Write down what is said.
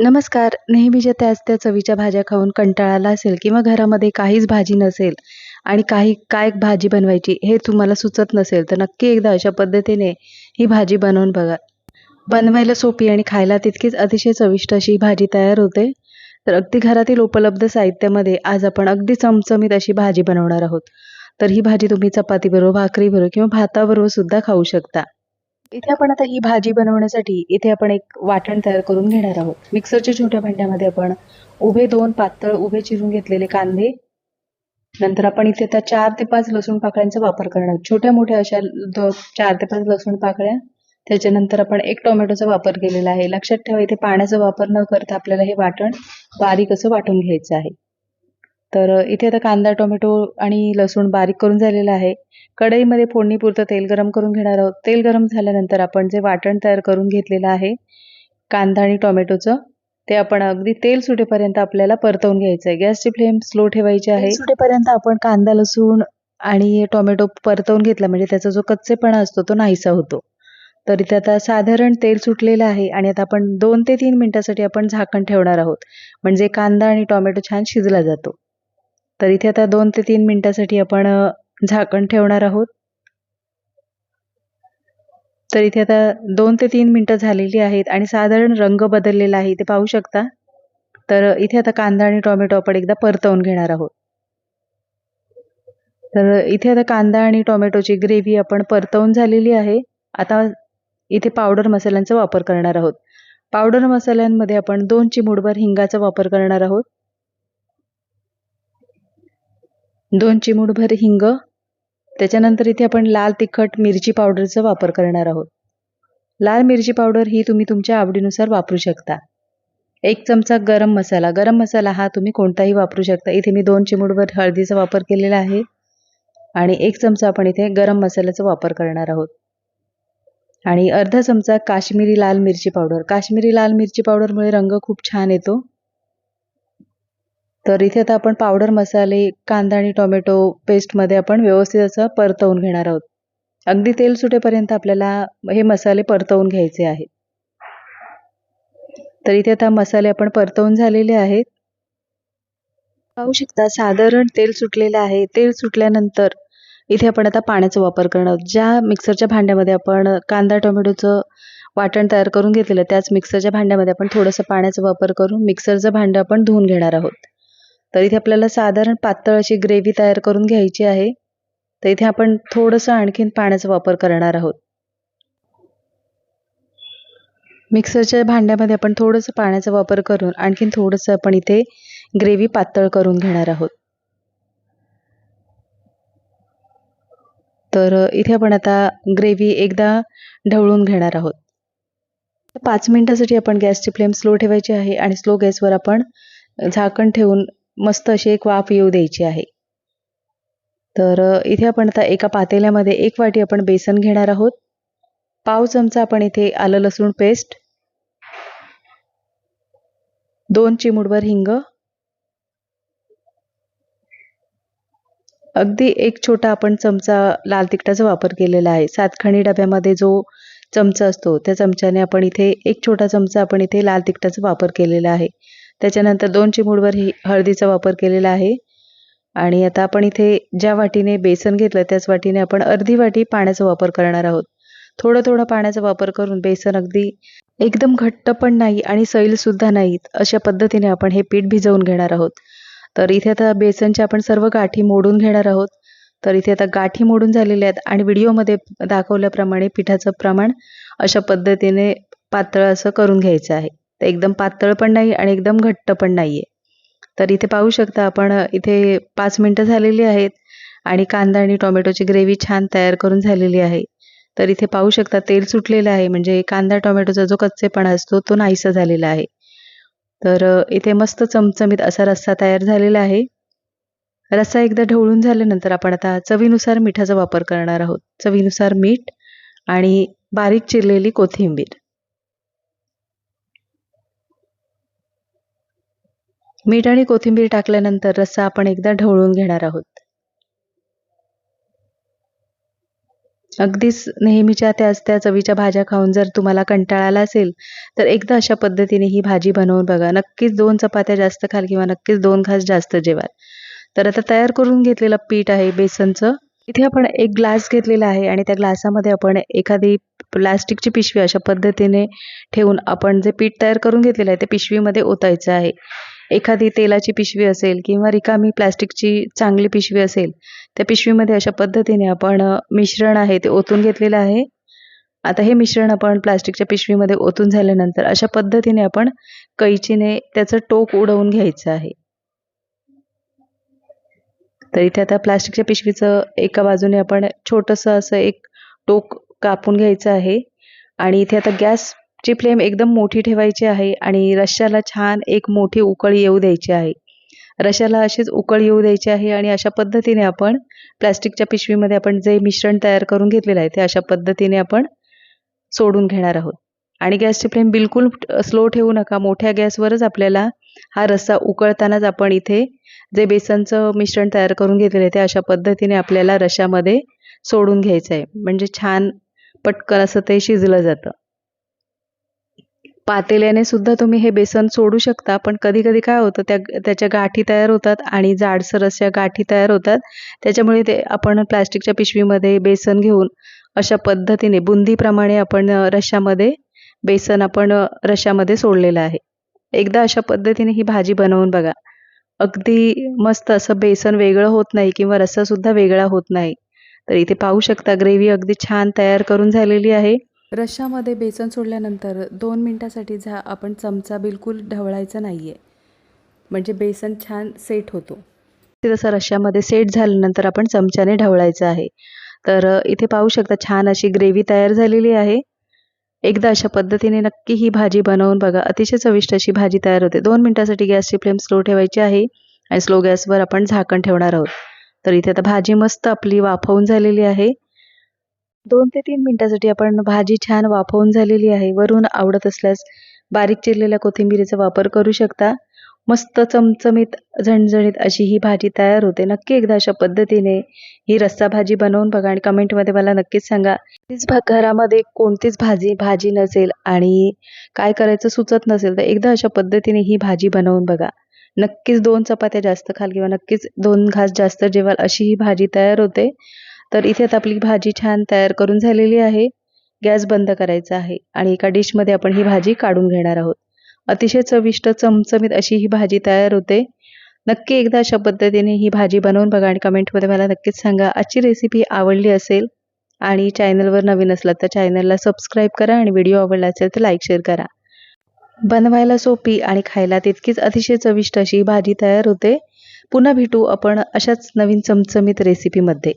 नमस्कार. नेहमीच्या त्याच त्या चवीच्या भाज्या खाऊन कंटाळाला असेल किंवा घरामध्ये काहीच भाजी नसेल आणि काही काय भाजी बनवायची हे तुम्हाला सुचत नसेल, तर नक्की एकदा अशा पद्धतीने ही भाजी बनवून बघा. बनवायला सोपी आणि खायला तितकीच अतिशय चविष्ट अशी भाजी तयार होते. तर अगदी घरातील उपलब्ध साहित्यामध्ये आज आपण अगदी चमचमीत अशी भाजी बनवणार आहोत. तर ही भाजी तुम्ही चपातीबरोबर, भाकरीबरोबर किंवा भाताबरोबर सुद्धा खाऊ शकता. इथे आपण आता ही भाजी बनवण्यासाठी इथे आपण एक वाटण तयार करून घेणार आहोत. मिक्सरच्या छोट्या भांड्यामध्ये आपण उभे दोन पातळ उभे चिरून घेतलेले कांदे, नंतर आपण इथे आता चार ते पाच लसूण पाकळ्यांचा वापर करणार आहोत. छोट्या-मोठ्या अशा चार ते पाच लसूण पाकळ्या, त्याच्यानंतर आपण एक टोमॅटोचा वापर केलेला आहे. लक्षात ठेवा इथे पाण्याचा वापर न करता आपल्याला हे वाटण बारीक असं वाटून घ्यायचं आहे. तर इथे आता कांदा, टोमॅटो आणि लसूण बारीक करून झालेला आहे. कढईमध्ये फोडणीपुरतं तेल गरम करून घेणार आहोत. तेल गरम झाल्यानंतर आपण जे वाटण तयार करून घेतलेलं आहे, कांदा आणि टोमॅटोचं, ते आपण अगदी तेल सुटेपर्यंत आपल्याला परतवून घ्यायचं आहे. गॅसची फ्लेम स्लो ठेवायची आहे. सुटेपर्यंत आपण कांदा, लसूण आणि टोमॅटो परतवून घेतला म्हणजे त्याचा जो कच्चेपणा असतो तो नाहीसा होतो. तर इथे आता साधारण तेल सुटलेलं आहे आणि आता आपण दोन ते तीन मिनिटासाठी आपण झाकण ठेवणार आहोत. म्हणजे कांदा आणि टोमॅटो छान शिजला जातो. तर इथे आता दोन ते तीन मिनिटासाठी आपण झाकण ठेवणार आहोत. तर इथे आता दोन ते तीन मिनटं झालेली आहेत आणि साधारण रंग बदललेला आहे ते पाहू शकता. तर इथे आता कांदा आणि टोमॅटो आपण एकदा परतवून घेणार आहोत. तर इथे आता कांदा आणि टोमॅटोची ग्रेव्ही आपण परतवून झालेली आहे. आता इथे पावडर मसाल्यांचा वापर करणार आहोत. पावडर मसाल्यांमध्ये आपण दोन चिमूडभर हिंगाचा वापर करणार आहोत. दोन चिमूटभर हिंग, त्याच्यानंतर इथे आपण लाल तिखट मिरची पावडरचा वापर करणार आहोत. लाल मिरची पावडर ही तुम्ही तुमच्या आवडीनुसार वापरू शकता. एक चमचा गरम मसाला. गरम मसाला हा तुम्ही कोणताही वापरू शकता. इथे मी दोन चिमूटभर हळदीचा वापर केलेला आहे आणि एक चमचा आपण इथे गरम मसाल्याचा वापर करणार आहोत. आणि अर्धा चमचा काश्मीरी लाल मिरची पावडर. काश्मीरी लाल मिरची पावडरमुळे रंग खूप छान येतो. तर इथे आता आपण पावडर मसाले, कांदा आणि टोमॅटो पेस्टमध्ये आपण व्यवस्थित असं परतवून घेणार आहोत. अगदी तेल सुटेपर्यंत आपल्याला हे मसाले परतवून घ्यायचे आहेत. तर इथे आता मसाले आपण परतवून झालेले आहेत. पाहू शकता साधारण तेल सुटलेलं आहे. तेल सुटल्यानंतर इथे आपण आता पाण्याचा वापर करणार आहोत. ज्या मिक्सरच्या भांड्यामध्ये आपण कांदा, टोमॅटोचं वाटण तयार करून घेतलेलं त्याच मिक्सरच्या भांड्यामध्ये आपण थोडंसं पाण्याचा वापर करून मिक्सरचं भांडं आपण धुवून घेणार आहोत. तर इथे आपल्याला साधारण पातळ अशी ग्रेव्ही तयार करून घ्यायची आहे. तर इथे आपण थोडंसं आणखीन पाण्याचा वापर करणार आहोत. मिक्सरच्या भांड्यामध्ये आपण थोडंसं पाण्याचा वापर करून आणखीन थोडंसं आपण इथे ग्रेव्ही पातळ करून घेणार आहोत. तर इथे आपण आता ग्रेव्ही एकदा ढवळून घेणार आहोत. पाच मिनिटासाठी आपण गॅसची फ्लेम स्लो ठेवायची आहे आणि स्लो गॅसवर आपण झाकण ठेवून मस्त अशी एक वाफ येऊ द्यायची आहे. तर इथे आपण आता एका पातेल्यामध्ये एक वाटी आपण बेसन घेणार आहोत. पाव चमचा आपण इथे आलं लसूण पेस्ट, दोन चिमुडभर हिंग, अगदी एक छोटा आपण चमचा लाल तिखटाचा वापर केलेला आहे. सातखणी डब्यामध्ये जो चमचा असतो त्या चमच्याने आपण इथे एक छोटा चमचा आपण इथे लाल तिखटाचा वापर केलेला आहे. त्याच्यानंतर 2 चिमूटभर ही हळदीचा वापर केलेला आहे आणि आता आपण इथे ज्या वाटीने बेसन घेतलं त्याच वाटीने आपण अर्धी वाटी पाण्याचा वापर करणार आहोत. थोडं-थोडं पाण्याचा वापर करून बेसन अगदी एकदम घट्ट पण नाही आणि सैलसुद्धा नाहीत अशा पद्धतीने आपण हे पीठ भिजवून घेणार आहोत. तर इथे आता बेसनच्या आपण सर्व गाठी मोडून घेणार आहोत. तर इथे आता गाठी मोडून झालेल्या आहेत आणि व्हिडिओमध्ये दाखवल्याप्रमाणे पिठाचं प्रमाण अशा पद्धतीने पातळ असं करून घ्यायचं आहे. तर एकदम पातळ पण नाही आणि एकदम घट्ट पण नाही आहे तर इथे पाहू शकता आपण इथे पाच मिनटं झालेली आहेत आणि कांदा आणि टोमॅटोची ग्रेव्ही छान तयार करून झालेली आहे. तर इथे पाहू शकता तेल सुटलेलं आहे म्हणजे कांदा टोमॅटोचा जो कच्चेपणा असतो तो नाहीसा झालेला आहे. तर इथे मस्त चमचमीत असा रस्सा तयार झालेला आहे. रस्सा एकदा ढवळून झाल्यानंतर आपण आता चवीनुसार मिठाचा वापर करणार आहोत. चवीनुसार मीठ आणि बारीक चिरलेली कोथिंबीर. मीठ आणि कोथिंबीर टाकल्यानंतर रस्सा आपण एकदा ढवळून घेणार आहोत. अगदीच नेहमीच्या त्याच त्या चवीच्या भाज्या खाऊन जर तुम्हाला कंटाळा आला असेल तर एकदा अशा पद्धतीने ही भाजी बनवून बघा. नक्कीच दोन चपात्या जास्त खाल किंवा नक्कीच दोन घास जास्त जेवाल. तर आता तयार करून घेतलेलं पीठ आहे बेसनचं. इथे आपण एक ग्लास घेतलेला आहे आणि त्या ग्लासामध्ये आपण एखादी प्लास्टिकची पिशवी अशा पद्धतीने ठेवून आपण जे पीठ तयार करून घेतलेलं आहे ते पिशवीमध्ये ओतायचं आहे. एखादी तेलाची पिशवी असेल किंवा रिकामी प्लास्टिकची चांगली पिशवी असेल त्या पिशवीमध्ये अशा पद्धतीने आपण मिश्रण आहे ते ओतून घेतलेलं आहे. आता हे मिश्रण आपण प्लास्टिकच्या पिशवीमध्ये ओतून झाल्यानंतर अशा पद्धतीने आपण कैचीने त्याचं टोक उडवून घ्यायचं आहे. तर इथे आता प्लास्टिकच्या पिशवीचं एका बाजूने आपण छोटंसं असं एक टोक कापून घ्यायचं आहे आणि इथे आता गॅस ची फ्लेम एकदम मोठी ठेवायची आहे आणि रश्श्याला छान एक मोठी उकळी येऊ द्यायची आहे. रशाला अशीच उकळ येऊ द्यायची आहे आणि अशा पद्धतीने आपण प्लॅस्टिकच्या पिशवीमध्ये आपण जे मिश्रण तयार करून घेतलेलं आहे ते अशा पद्धतीने आपण सोडून घेणार आहोत. आणि गॅसची फ्लेम बिलकुल स्लो ठेवू नका. मोठ्या गॅसवरच आपल्याला हा रस्सा उकळतानाच आपण इथे जे बेसनचं मिश्रण तयार करून घेतलेलं आहे ते अशा पद्धतीने आपल्याला रशामध्ये सोडून घ्यायचं आहे. म्हणजे छान पटकन असं ते शिजलं जातं. पातेल्याने सुद्धा तुम्ही हे बेसन सोडू शकता पण कधी कधी काय होतं त्या त्याच्या गाठी तयार होतात आणि जाडसर अशा गाठी तयार होतात त्याच्यामुळे ते आपण प्लास्टिकच्या पिशवीमध्ये बेसन घेऊन अशा पद्धतीने बुंदीप्रमाणे आपण रश्यामध्ये बेसन आपण रश्यामध्ये सोडलेलं आहे. एकदा अशा पद्धतीने ही भाजी बनवून बघा. अगदी मस्त असं बेसन वेगळं होत नाही किंवा रस्सासुद्धा वेगळा होत नाही. तर इथे पाहू शकता ग्रेव्ही अगदी छान तयार करून झालेली आहे. रशामध्ये बेसन सोडल्यानंतर दोन मिनटासाठी झा आपण चमचा बिलकुल ढवळायचा नाही आहे म्हणजे बेसन छान सेट होतो. ते तसं रश्श्यामध्ये सेट झाल्यानंतर आपण चमच्याने ढवळायचं आहे. तर इथे पाहू शकता छान अशी ग्रेव्ही तयार झालेली आहे. एकदा अशा पद्धतीने नक्की ही भाजी बनवून बघा. अतिशय चविष्ट अशी भाजी तयार होते. दोन मिनटासाठी गॅसची फ्लेम स्लो ठेवायची आहे आणि स्लो गॅसवर आपण झाकण ठेवणार आहोत. तर इथे आता भाजी मस्त आपली वाफवून झालेली आहे. दोन ते तीन मिनिटासाठी आपण भाजी छान वाफवून झालेली आहे. वरून आवडत असल्यास बारीक चिरलेल्या कोथिंबिरीचा वापर करू शकता. मस्त चमचमीत झणझणीत अशी ही भाजी तयार होते. नक्की एकदा अशा पद्धतीने ही रस्सा भाजी बनवून बघा आणि कमेंटमध्ये मला नक्कीच सांगा. तीच भाग घरामध्ये कोणतीच भाजी भाजी नसेल आणि काय करायचं सुचत नसेल तर एकदा अशा पद्धतीने ही भाजी बनवून बघा. नक्कीच दोन चपात्या जास्त खाल किंवा नक्कीच दोन घास जास्त जेवाल अशी ही भाजी तयार होते. तर इथे आपली भाजी छान तयार करून झालेली आहे. गॅस बंद करायचा आहे आणि एका डिशमध्ये आपण ही भाजी काढून घेणार आहोत. अतिशय चविष्ट चमचमीत अशी ही भाजी तयार होते. नक्की एकदा अशा पद्धतीने ही भाजी बनवून बघा आणि कमेंटमध्ये मला नक्कीच सांगा. आजची रेसिपी आवडली असेल आणि चॅनलवर नवीन असला तर चॅनलला सबस्क्राईब करा आणि व्हिडिओ आवडला असेल तर लाईक शेअर करा. बनवायला सोपी आणि खायला तितकीच अतिशय चविष्ट अशी भाजी तयार होते. पुन्हा भेटू आपण अशाच नवीन चमचमीत रेसिपीमध्ये